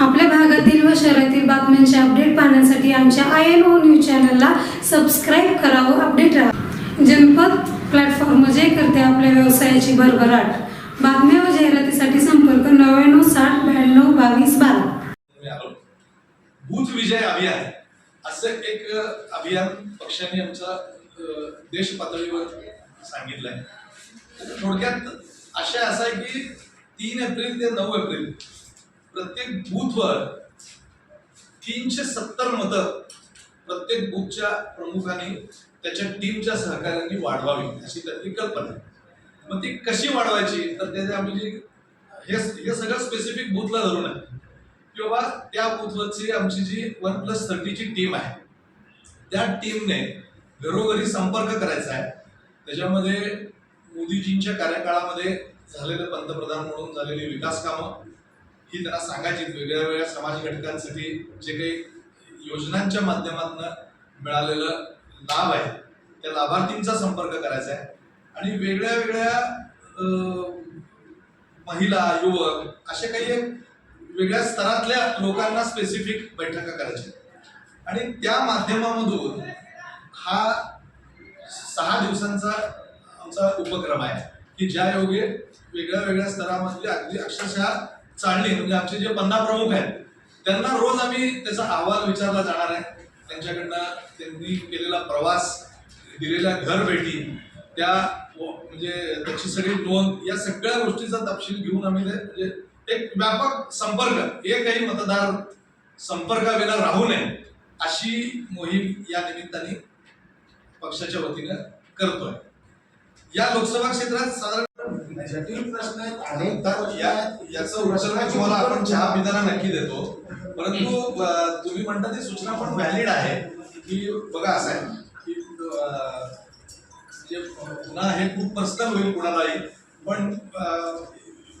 आपल्या भागातील व शहरातील बातम्यांचे अपडेट पाहण्यासाठी आमच्या आय एन ओ न्यूज चॅनलला सबस्क्राईब करा व अपडेट राहा. जनपद प्लॅटफॉर्म जे करते आपल्या व्यवसायाची भरभराट. बातम्या व जाहिरातीसाठी संपर्क नव्याण्णव साठ ब्याण्णव बावीस बारा. मी बूथ विजय अभियान. असं एक अभियान पक्षाने आमचा देश पातळीवर सांगितलंय. थोडक्यात आशय असा आहे की तीन एप्रिल ते नऊ एप्रिल प्रत्येक बूथवर तीनशे सत्तर मतं प्रत्येक बूथच्या प्रमुखाने त्याच्या टीमच्या सहकार्यांनी वाढवावी अशी त्यातली कल्पना आहे. मग ती कशी वाढवायची? तर त्याचे आम्ही जे हे हे सगळं स्पेसिफिक बूथला धरून आहे. की बाबा त्या बूथवरची आमची जी वन प्लस थर्टीची टीम आहे त्या टीमने घरोघरी संपर्क करायचा आहे. त्याच्यामध्ये मोदीजींच्या कार्यकाळामध्ये झालेले पंतप्रधान म्हणून झालेली विकास कामं ही त्यांना सांगायची वेगळ्या वेगळ्या समाज घटकांसाठी जे काही योजनांच्या माध्यमातून मिळालेलं लाभ आहे त्या लाभार्थींचा संपर्क करायचा आहे. आणि वेगळ्या वेगळ्या महिला युवक असे काही एक वेगळ्या स्तरातल्या लोकांना स्पेसिफिक बैठका करायच्या आणि त्या माध्यमामधून हा सहा दिवसांचा आमचा उपक्रम आहे की ज्या योगे वेगळ्या वेगळ्या स्तरामधले अगदी अक्षरशः चालली. म्हणजे आमचे जे पन्ना प्रमुख आहेत त्यांना रोज आम्ही त्याचा अहवाल विचारला जाणार आहे. त्यांच्याकडनं त्यांनी केलेला प्रवास दिलेल्या घर भेटी त्या म्हणजे त्याची सगळी नोंद या सगळ्या गोष्टीचा तपशील घेऊन आम्ही ते म्हणजे एक व्यापक संपर्क एकही मतदार संपर्काविना राहू नये अशी मोहीम या निमित्ताने पक्षाच्या वतीनं करतोय. या लोकसभा क्षेत्रात साधारण जटिल प्रश्न आहेत अनेक याचं उत्तर मी तुम्हाला आपण चहा पिताना नक्की देतो. परंतु अं, तुम्ही म्हणता ती सूचना पण व्हॅलिड आहे. की बघा असं आहे की अं, जे पुन्हा हे खूप पर्सनल होईल कुणालाही पण अं,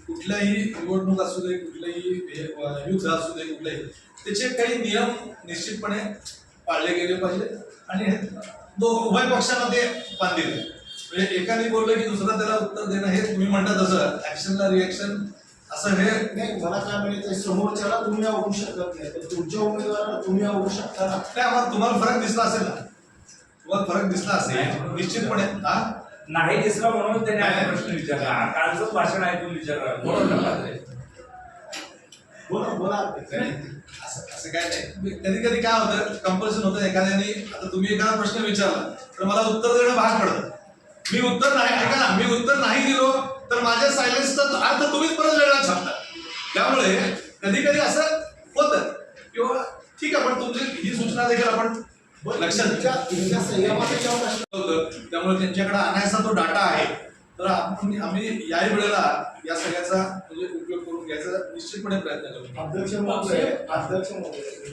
कुठल्याही निवडणूक असू दे कुठलंही हे, अं, युद्ध असू दे कुठलंही त्याचे काही नियम निश्चितपणे पाळले गेले पाहिजे आणि हे दो उभय पक्षांना ते बांधील. म्हणजे एकाने बोललं की दुसरा त्याला उत्तर देणं हे तुम्ही म्हणता तसं. ऍक्शनला रिएक्शन असं हे नाही मला काय म्हणायचं समोरच्याला तुम्ही आवडू शकत नाही पण तुमच्या उमेदवाराला तुम्ही आवडू शकता ना. नाही आम्हाला तुम्हाला फरक दिसला असेल ना. तुम्हाला फरक दिसला असेल. निश्चितपणे. हा? नाही दिसला म्हणून त्याने. हा प्रश्न विचारला. कालचंच भाषण ऐकून विचारला. बोला बोला. असं असं काय नाही. कधी कधी काय होतं कंपल्शन होतं एखाद्याने. आता तुम्ही एखादा प्रश्न विचारला तर मला उत्तर देणं भाग पडतं. मी उत्तर नाही ऐका ना मी उत्तर नाही दिलो तर माझ्या सायलेन्सचा अर्थ तुम्हीच परत वेगळा छापता त्यामुळे कधी कधी असं होतं किंवा ठीक आहे पण तुमची ही सूचना देखील आपण लक्षात होतं त्यामुळे त्यांच्याकडे आणायचा तो डाटा आहे. तर आपण आम्ही याही वेळेला या सगळ्याचा म्हणजे उपयोग करून घ्यायचा निश्चितपणे प्रयत्न करू. अध्यक्ष महोदय अध्यक्ष महोदय.